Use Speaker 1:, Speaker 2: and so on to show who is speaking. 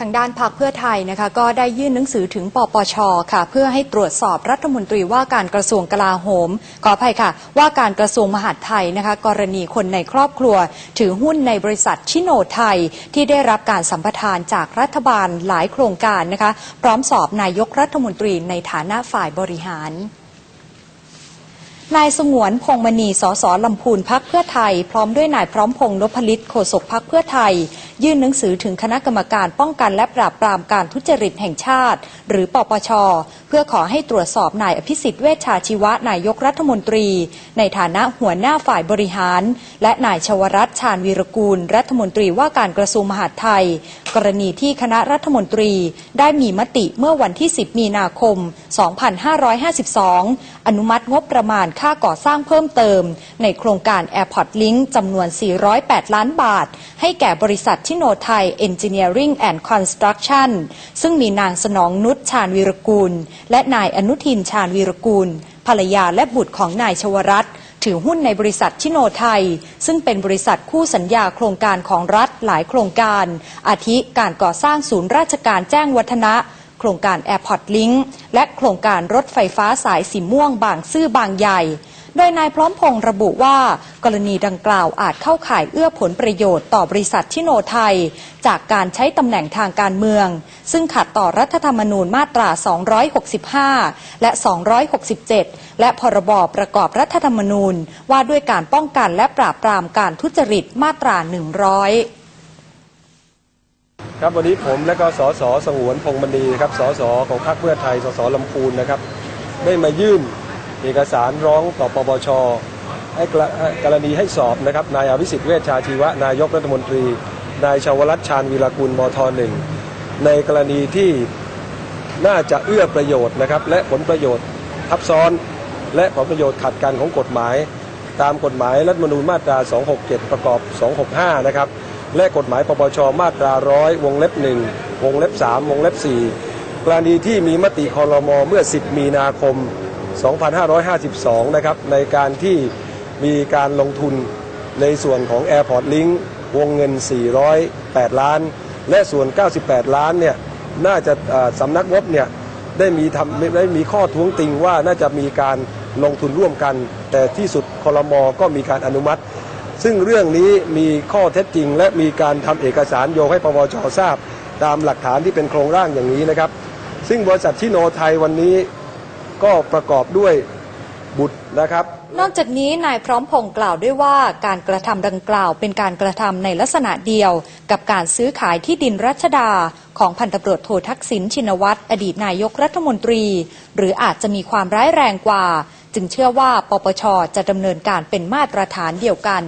Speaker 1: ทางด้านพรรคเพื่อไทยนะคะก็ได้ยื่นหนังสือถึงปปชค่ะ เพื่อให้ตรวจสอบรัฐมนตรีว่าการกระทรวงกลาโหม ขออภัยค่ะ ว่าการกระทรวงมหาดไทยนะคะ กรณีคนในครอบครัว ถือหุ้นในบริษัทชิโนไทย ที่ได้รับการสัมปทานจากรัฐบาลหลายโครงการนะคะ พร้อมสอบนายกรัฐมนตรีในฐานะฝ่ายบริหารนายสงวนพงมณี สสลำพูนพักเพื่อไทย พร้อมด้วยนายพร้อมพงษ์นพลิตโฆษกพักเพื่อไทย ยื่นหนังสือถึงคณะกรรมการป้องกันและปราบปรามการทุจริตแห่งชาติ หรือปปช เพื่อขอให้ตรวจสอบนายอภิสิทธิ์เวชชาชีวะนายกรัฐมนตรี ในฐานะหัวหน้าฝ่ายบริหาร และนายชวรัตชาญวีรกูล รัฐมนตรีว่าการกระทรวงมหาดไทยกรณีที่คณะรัฐมนตรีได้มีมติเมื่อวันที่ 10 มีนาคม 2552 อนุมัติงบประมาณค่าก่อสร้างเพิ่มเติม ในโครงการ Airport Link จำนวน 408 ล้านบาท ให้แก่บริษัทชิโนไทย Engineering and Construction ซึ่งมีนางสนองนุชชาญวีรกูล และนายอนุทินชาญวีรกูล ภรรยาและบุตรของนายชวรัตน์ ถือหุ้นในบริษัทชิโนไทย ซึ่งเป็นบริษัทคู่สัญญาโครงการของรัฐหลายโครงการ อาทิการก่อสร้างศูนย์ราชการแจ้งวัฒนะโครงการ Airport Link และโครงการรถไฟฟ้าสายสีม่วงบางซื่อบางใหญ่ โดยนายพร้อมพงษ์ระบุว่า กรณีดังกล่าวอาจเข้าข่ายเอื้อผลประโยชน์ต่อบริษัทชิโนไทย จากการใช้ตำแหน่งทางการเมือง ซึ่งขัดต่อรัฐธรรมนูญมาตรา 265 และ 267 และพรบประกอบรัฐธรรมนูญ ว่าด้วยการป้องกันและปราบปรามการทุจริตมาตรา 100
Speaker 2: ครับวันนี้ผมและก็สสสงวนพงษ์มณีครับสสของพรรคเพื่อไทยสสลำพูนนะครับ ได้มายื่น เอกสารร้องต่อปปชให้กรณีให้สอบนะครับนายอภิสิทธิ์เวชชาชีวะ นายกรัฐมนตรี นายชาวรัตชาญวีรกุลมทหนึ่งในกรณีที่น่าจะเอื้อประโยชน์นะครับและผลประโยชน์ทับซ้อน และผลประโยชน์ขัดกันของกฎหมาย ตามกฎหมายรัฐธรรมนูญมาตรา 267 ประกอบ 265 นะครับและกฎหมายปปชมาตราร้อยวงเล็บ1วงเล็บ3วงเล็บ4กรณีที่มีมติคอรมอเมื่อ 10 มีนาคม 2552 นะครับในการที่มีการลงทุนในส่วนของ Airport Link วงเงิน 408 ล้าน และส่วน 98 ล้านเนี่ยน่าจะสำนักงบเนี่ยได้มีทำได้มีข้อท้วงติงว่าน่าจะมีการลงทุนร่วมกัน แต่ที่สุดคอรมอก็มีการอนุมัติ ซึ่งเรื่องนี้มีข้อเท็จจริง และมีการทำเอกสารโยงให้ปปชทราบ ตามหลักฐานที่เป็นโครงร่างอย่างนี้นะครับ ซึ่งบริษัทชิโนไทยวันนี้ ก็ประกอบด้วยบุตรนะครับ
Speaker 1: นอกจากนี้นายพร้อมพงษ์กล่าวด้วยว่าการกระทำดังกล่าวเป็นการกระทำในลักษณะเดียว กับการซื้อขายที่ดินรัชดา ของพันตำรวจโททักษิณชินวัตรอดีตนายกรัฐมนตรี หรืออาจจะมีความร้ายแรงกว่า จึงเชื่อว่าปปชจะดำเนินการเป็นมาตรฐานเดียวกัน